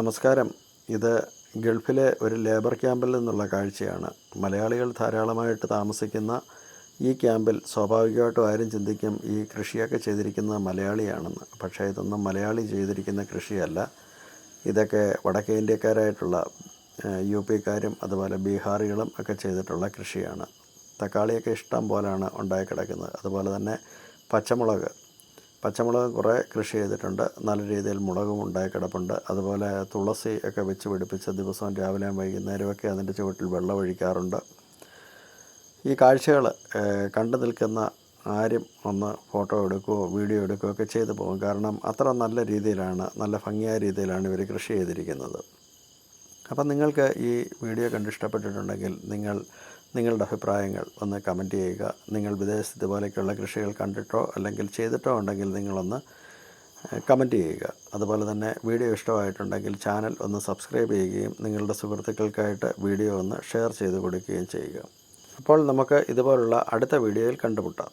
നമസ്കാരം. ഇത് ഗൾഫിലെ ഒരു ലേബർ ക്യാമ്പിൽ നിന്നുള്ള കാഴ്ചയാണ്. മലയാളികൾ ധാരാളമായിട്ട് താമസിക്കുന്ന ഈ ക്യാമ്പിൽ സ്വാഭാവികമായിട്ടും ആരും ചിന്തിക്കും ഈ കൃഷിയൊക്കെ ചെയ്തിരിക്കുന്നത് മലയാളിയാണെന്ന്. പക്ഷേ ഇതൊന്നും മലയാളി ചെയ്തിരിക്കുന്ന കൃഷിയല്ല. ഇതൊക്കെ വടക്കേ ഇന്ത്യക്കാരായിട്ടുള്ള യു പിക്കാരും അതുപോലെ ബീഹാറികളും ഒക്കെ ചെയ്തിട്ടുള്ള കൃഷിയാണ്. തക്കാളിയൊക്കെ ഇഷ്ടം പോലെയാണ് ഉണ്ടായി കിടക്കുന്നത് അതുപോലെ തന്നെ പച്ചമുളക്. പച്ചമുളക് കുറേ കൃഷി ചെയ്തിട്ടുണ്ട്. നല്ല രീതിയിൽ മുളകും ഉണ്ടായി കിടപ്പുണ്ട്. അതുപോലെ തുളസി ഒക്കെ വെച്ച് പിടിപ്പിച്ച് ദിവസവും രാവിലെയും വൈകുന്നേരമൊക്കെ അതിന്റെ ചുവട്ടിൽ വെള്ളം ഒഴിക്കാറുണ്ട്. ഈ കാഴ്ചകൾ കണ്ടു നിൽക്കുന്ന ആരും ഒന്ന് ഫോട്ടോ എടുക്കുകയോ വീഡിയോ എടുക്കുകയോ ഒക്കെ ചെയ്തു പോകും. കാരണം അത്ര നല്ല രീതിയിലാണ് നല്ല ഭംഗിയായ രീതിയിലാണ് ഇവർ കൃഷി ചെയ്തിരിക്കുന്നത്. അപ്പം നിങ്ങൾക്ക് ഈ വീഡിയോ കണ്ട് ഇഷ്ടപ്പെട്ടിട്ടുണ്ടെങ്കിൽ നിങ്ങൾ നിങ്ങളുടെ അഭിപ്രായങ്ങൾ ഒന്ന് കമന്റ് ചെയ്യുക. നിങ്ങൾ വിദേശത്ത് ഇതുപോലെയൊക്കെയുള്ള കൃഷികൾ കണ്ടിട്ടോ അല്ലെങ്കിൽ ചെയ്തിട്ടോ ഉണ്ടെങ്കിൽ നിങ്ങളൊന്ന് കമന്റ് ചെയ്യുക. അതുപോലെ തന്നെ വീഡിയോ ഇഷ്ടമായിട്ടുണ്ടെങ്കിൽ ചാനൽ ഒന്ന് സബ്സ്ക്രൈബ് ചെയ്യുകയും നിങ്ങളുടെ സുഹൃത്തുക്കൾക്കായിട്ട് വീഡിയോ ഒന്ന് ഷെയർ ചെയ്ത് കൊടുക്കുകയും ചെയ്യുക. അപ്പോൾ നമുക്ക് ഇതുപോലുള്ള അടുത്ത വീഡിയോയിൽ കണ്ടുമുട്ടാം.